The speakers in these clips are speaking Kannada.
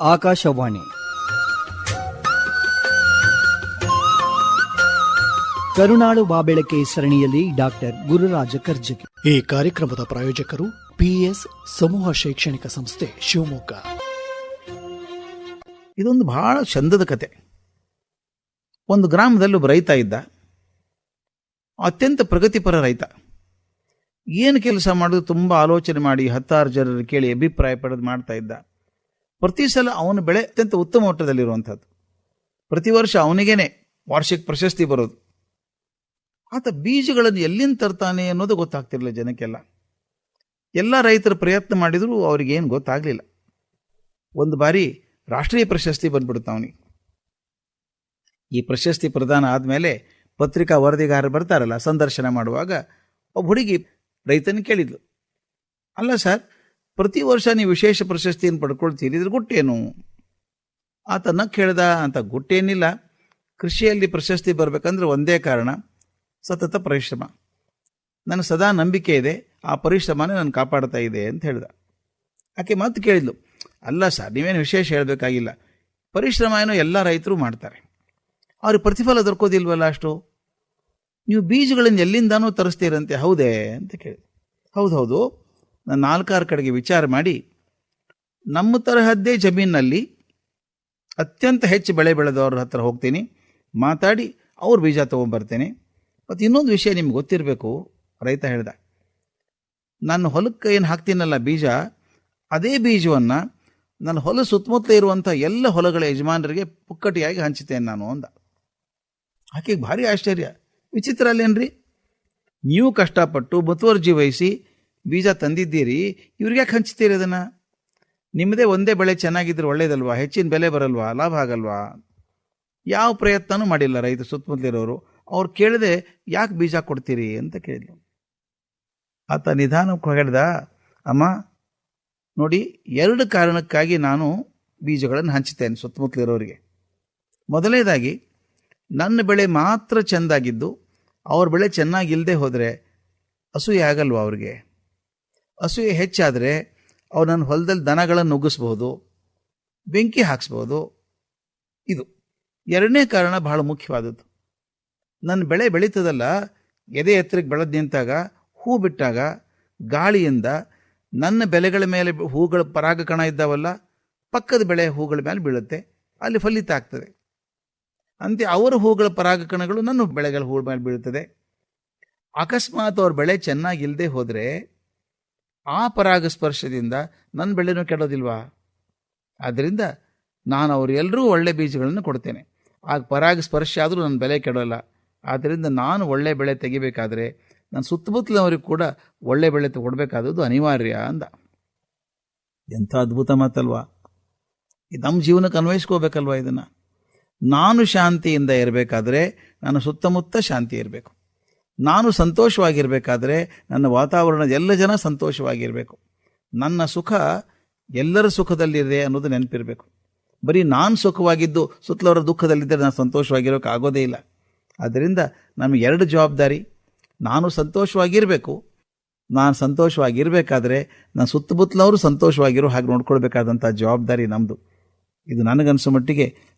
ಆಕಾಶವಾಣಿ. ಕರುನಾಳು ಬಾಬೆಳಕೆ ಸರಣಿಯಲ್ಲಿ ಡಾಕ್ಟರ್ ಗುರುರಾಜ ಕರ್ಜಗಿ ಈ ಕಾರ್ಯಕ್ರಮದ ಪ್ರಾಯೋಜಕರು ಪಿಎಸ್ ಸಮೂಹ ಶೈಕ್ಷಣಿಕ ಸಂಸ್ಥೆ ಶಿವಮೊಗ್ಗ. ಇದೊಂದು ಬಹಳ ಚಂದದ ಕತೆ. ಒಂದು ಗ್ರಾಮದಲ್ಲಿ ಒಬ್ಬ ರೈತ ಇದ್ದ. ಅತ್ಯಂತ ಪ್ರಗತಿಪರ ರೈತ. ಏನು ಕೆಲಸ ಮಾಡೋದು ತುಂಬ ಆಲೋಚನೆ ಮಾಡಿ ಹತ್ತಾರು ಜನರು ಕೇಳಿ ಅಭಿಪ್ರಾಯ ಪಡೆದು ಮಾಡ್ತಾ ಇದ್ದ. ಪ್ರತಿ ಸಲ ಅವನ ಬೆಳೆ ಅತ್ಯಂತ ಉತ್ತಮ ಮಟ್ಟದಲ್ಲಿರುವಂಥದ್ದು. ಪ್ರತಿ ವರ್ಷ ಅವನಿಗೇನೆ ವಾರ್ಷಿಕ ಪ್ರಶಸ್ತಿ ಬರೋದು. ಆತ ಬೀಜಗಳನ್ನು ಎಲ್ಲಿಂದ ತರ್ತಾನೆ ಅನ್ನೋದು ಗೊತ್ತಾಗ್ತಿರಲಿಲ್ಲ ಜನಕ್ಕೆಲ್ಲ. ಎಲ್ಲ ರೈತರು ಪ್ರಯತ್ನ ಮಾಡಿದರೂ ಅವ್ರಿಗೇನು ಗೊತ್ತಾಗಲಿಲ್ಲ. ಒಂದು ಬಾರಿ ರಾಷ್ಟ್ರೀಯ ಪ್ರಶಸ್ತಿ ಬಂದ್ಬಿಡುತ್ತೆ ಅವನಿಗೆ. ಈ ಪ್ರಶಸ್ತಿ ಪ್ರದಾನ ಆದಮೇಲೆ ಪತ್ರಿಕಾ ವರದಿಗಾರರು ಬರ್ತಾರಲ್ಲ, ಸಂದರ್ಶನ ಮಾಡುವಾಗ ಒಬ್ಬ ಹುಡುಗಿ ರೈತನ ಕೇಳಿದ್ಲು. ಅಲ್ಲ ಸರ್ ಪ್ರತಿ ವರ್ಷ ನೀವು ವಿಶೇಷ ಪ್ರಶಸ್ತಿಯನ್ನು ಪಡ್ಕೊಳ್ತೀರಿ, ಇದ್ರ ಗುಟ್ಟೇನು ಆತನ ಕೇಳ್ದ ಅಂತ ಗುಟ್ಟೇನಿಲ್ಲ. ಕೃಷಿಯಲ್ಲಿ ಪ್ರಶಸ್ತಿ ಬರಬೇಕಂದ್ರೆ ಒಂದೇ ಕಾರಣ, ಸತತ ಪರಿಶ್ರಮ. ನನಗೆ ಸದಾ ನಂಬಿಕೆ ಇದೆ, ಆ ಪರಿಶ್ರಮನೇ ನಾನು ಕಾಪಾಡ್ತಾ ಇದೆ ಅಂತ ಹೇಳ್ದ. ಆಕೆ ಮತ್ತೆ ಕೇಳಿದ್ಲು, ಅಲ್ಲ ಸರ್, ನೀವೇನು ವಿಶೇಷ ಹೇಳಬೇಕಾಗಿಲ್ಲ. ಪರಿಶ್ರಮ ಏನೋ ಎಲ್ಲ ರೈತರು ಮಾಡ್ತಾರೆ. ಅವ್ರಿಗೆ ಪ್ರತಿಫಲ ದೊರಕೋದಿಲ್ವಲ್ಲ ಅಷ್ಟು? ನೀವು ಬೀಜಗಳನ್ನು ಎಲ್ಲಿಂದಾನೂ ತರಿಸ್ತೀರಂತೆ, ಹೌದೇ? ಅಂತ ಕೇಳಿದ್ರು ಹೌದು ಹೌದು ನಾಲ್ಕಾರು ಕಡೆಗೆ ವಿಚಾರ ಮಾಡಿ, ನಮ್ಮ ತರಹದ್ದೇ ಜಮೀನಲ್ಲಿ ಅತ್ಯಂತ ಹೆಚ್ಚು ಬೆಳೆ ಬೆಳೆದವ್ರ ಹತ್ರ ಹೋಗ್ತೀನಿ, ಮಾತಾಡಿ, ಅವ್ರ ಬೀಜ ತೊಗೊಂಬರ್ತೇನೆ. ಮತ್ತು ಇನ್ನೊಂದು ವಿಷಯ ನಿಮ್ಗೆ ಗೊತ್ತಿರಬೇಕು, ರೈತ ಹೇಳ್ದ ನನ್ನ ಹೊಲಕ್ಕೆ ಏನು ಹಾಕ್ತೀನಲ್ಲ ಬೀಜ, ಅದೇ ಬೀಜವನ್ನು ನನ್ನ ಹೊಲ ಸುತ್ತಮುತ್ತ ಇರುವಂಥ ಎಲ್ಲ ಹೊಲಗಳ ಯಜಮಾನರಿಗೆ ಪುಕ್ಕಟಿಯಾಗಿ ಹಂಚುತ್ತೇನೆ ನಾನು ಅಂದ. ಆಕೆಗೆ ಭಾರಿ ಆಶ್ಚರ್ಯ. ವಿಚಿತ್ರ ಅಲ್ಲೇನ್ರಿ? ನೀವು ಕಷ್ಟಪಟ್ಟು ಮುತುವರ್ಜಿ ವಹಿಸಿ ಬೀಜ ತಂದಿದ್ದೀರಿ, ಇವ್ರಿಗೆ ಯಾಕೆ ಹಂಚ್ತೀರಿ ಅದನ್ನು? ನಿಮ್ಮದೇ ಒಂದೇ ಬೆಳೆ ಚೆನ್ನಾಗಿದ್ರೆ ಒಳ್ಳೇದಲ್ವಾ? ಹೆಚ್ಚಿನ ಬೆಲೆ ಬರಲ್ವಾ? ಲಾಭ ಆಗಲ್ವಾ? ಯಾವ ಪ್ರಯತ್ನನೂ ಮಾಡಿಲ್ಲ ರೈತ ಸುತ್ತಮುತ್ತಲಿರೋರು. ಅವ್ರು ಕೇಳಿದೆ, ಯಾಕೆ ಬೀಜ ಕೊಡ್ತೀರಿ? ಅಂತ ಕೇಳಿದ್ರು. ಆತ ನಿಧಾನಕ್ಕೆ ಹೇಳ್ದ, ಅಮ್ಮ, ನೋಡಿ, ಎರಡು ಕಾರಣಕ್ಕಾಗಿ ನಾನು ಬೀಜಗಳನ್ನು ಹಂಚುತ್ತೇನೆ ಸುತ್ತಮುತ್ತಲಿರೋರಿಗೆ. ಮೊದಲನೇದಾಗಿ ನನ್ನ ಬೆಳೆ ಮಾತ್ರ ಚೆಂದಾಗಿದ್ದು, ಅವ್ರ ಬೆಳೆ ಚೆನ್ನಾಗಿಲ್ಲದೆ ಹೋದರೆ ಅಸೂಯೆ ಆಗಲ್ವ ಅವ್ರಿಗೆ? ಅಸೂಯೆ ಹೆಚ್ಚಾದರೆ ನನ್ನ ಹೊಲದಲ್ಲಿ ದನಗಳನ್ನು ನುಗ್ಗಿಸ್ಬೋದು, ಬೆಂಕಿ ಹಾಕ್ಸ್ಬೋದು. ಇದು ಎರಡನೇ ಕಾರಣ ಬಹಳ ಮುಖ್ಯವಾದದ್ದು. ನನ್ನ ಬೆಳೆ ಬೆಳೀತದಲ್ಲ, ಎದೆ ಎತ್ತರಕ್ಕೆ ಬೆಳೆದು ನಿಂತಾಗ, ಹೂ ಬಿಟ್ಟಾಗ, ಗಾಳಿಯಿಂದ ನನ್ನ ಬೆಳೆಗಳ ಮೇಲೆ ಹೂಗಳ ಪರಾಗಕಣ ಇದ್ದಾವಲ್ಲ, ಪಕ್ಕದ ಬೆಳೆ ಹೂಗಳ ಮೇಲೆ ಬೀಳುತ್ತೆ, ಅಲ್ಲಿ ಫಲಿತ ಆಗ್ತದೆ. ಅಂತೆ ಅವರ ಹೂಗಳ ಪರಾಗಕಣಗಳು ನನ್ನ ಬೆಳೆಗಳ ಹೂಗಳ ಮೇಲೆ ಬೀಳುತ್ತದೆ. ಅಕಸ್ಮಾತ್ ಅವ್ರ ಬೆಳೆ ಚೆನ್ನಾಗಿಲ್ಲದೆ ಹೋದರೆ ಆ ಪರಾಗಸ್ಪರ್ಶದಿಂದ ನನ್ನ ಬೆಳೆನೂ ಕೆಡೋದಿಲ್ವಾ? ಆದ್ದರಿಂದ ನಾನು ಅವರೆಲ್ಲರೂ ಒಳ್ಳೆ ಬೀಜಗಳನ್ನು ಕೊಡ್ತೇನೆ. ಆಗ ಪರಾಗಸ್ಪರ್ಶ ಆದರೂ ನನ್ನ ಬೆಲೆ ಕೆಡೋಲ್ಲ. ಆದ್ದರಿಂದ ನಾನು ಒಳ್ಳೆ ಬೆಳೆ ತೆಗಿಬೇಕಾದ್ರೆ ನನ್ನ ಸುತ್ತಮುತ್ತಲವರಿಗೆ ಕೂಡ ಒಳ್ಳೆ ಬೆಳೆ ಕೊಡಬೇಕಾದದ್ದು ಅನಿವಾರ್ಯ ಅಂದ. ಎಂಥ ಅದ್ಭುತ ಮಾತಲ್ವಾ. ಇದು ನಮ್ಮ ಜೀವನಕ್ಕೆ ಅನ್ವಯಿಸ್ಕೋಬೇಕಲ್ವಾ ಇದನ್ನು. ನಾನು ಶಾಂತಿಯಿಂದ ಇರಬೇಕಾದ್ರೆ ನನ್ನ ಸುತ್ತಮುತ್ತ ಶಾಂತಿ ಇರಬೇಕು. ನಾನು ಸಂತೋಷವಾಗಿರಬೇಕಾದ್ರೆ ನನ್ನ ವಾತಾವರಣ ಎಲ್ಲ ಜನ ಸಂತೋಷವಾಗಿರಬೇಕು. ನನ್ನ ಸುಖ ಎಲ್ಲರ ಸುಖದಲ್ಲಿದೆ ಅನ್ನೋದು ನೆನಪಿರಬೇಕು. ಬರೀ ನಾನು ಸುಖವಾಗಿದ್ದು ಸುತ್ತಲವರ ದುಃಖದಲ್ಲಿದ್ದರೆ ನಾನು ಸಂತೋಷವಾಗಿರೋಕೆ ಆಗೋದೇ ಇಲ್ಲ. ಆದ್ದರಿಂದ ನಮಗೆ ಎರಡು ಜವಾಬ್ದಾರಿ. ನಾನು ಸಂತೋಷವಾಗಿರಬೇಕು. ನಾನು ಸಂತೋಷವಾಗಿರಬೇಕಾದ್ರೆ ನಾನು ಸುತ್ತಮುತ್ತಲವರು ಸಂತೋಷವಾಗಿರೋ ಹಾಗೆ ನೋಡ್ಕೊಳ್ಬೇಕಾದಂಥ ಜವಾಬ್ದಾರಿ ನಮ್ಮದು ಇದು ನನಗನ್ಸೋ ಮಟ್ಟಿಗೆ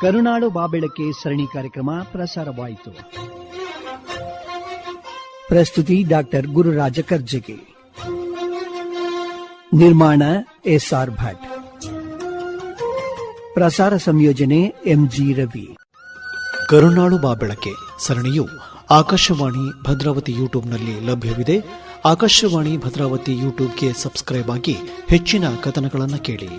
ಕರುನಾಡು ಬಾಬೆಳಕೆ ಸರಣಿ ಕಾರ್ಯಕ್ರಮ ಪ್ರಸಾರವಾಯಿತು. ಪ್ರಸ್ತುತಿ ಡಾಕ್ಟರ್ ಗುರುರಾಜ ಕರ್ಜಗಿ. ನಿರ್ಮಾಣ ಎಸ್ಆರ್ ಭಟ್. ಪ್ರಸಾರ ಸಂಯೋಜನೆ ಎಂಜಿ ರವಿ. ಕರುನಾಳು ಬಾಬೆಳಕೆ ಸರಣಿಯು ಆಕಾಶವಾಣಿ ಭದ್ರಾವತಿ ಯೂಟ್ಯೂಬ್ನಲ್ಲಿ ಲಭ್ಯವಿದೆ. ಆಕಾಶವಾಣಿ ಭದ್ರಾವತಿ ಯೂಟ್ಯೂಬ್ಗೆ ಸಬ್ಸ್ಕ್ರೈಬ್ ಆಗಿ ಹೆಚ್ಚಿನ ಕಥನಗಳನ್ನು ಕೇಳಿ.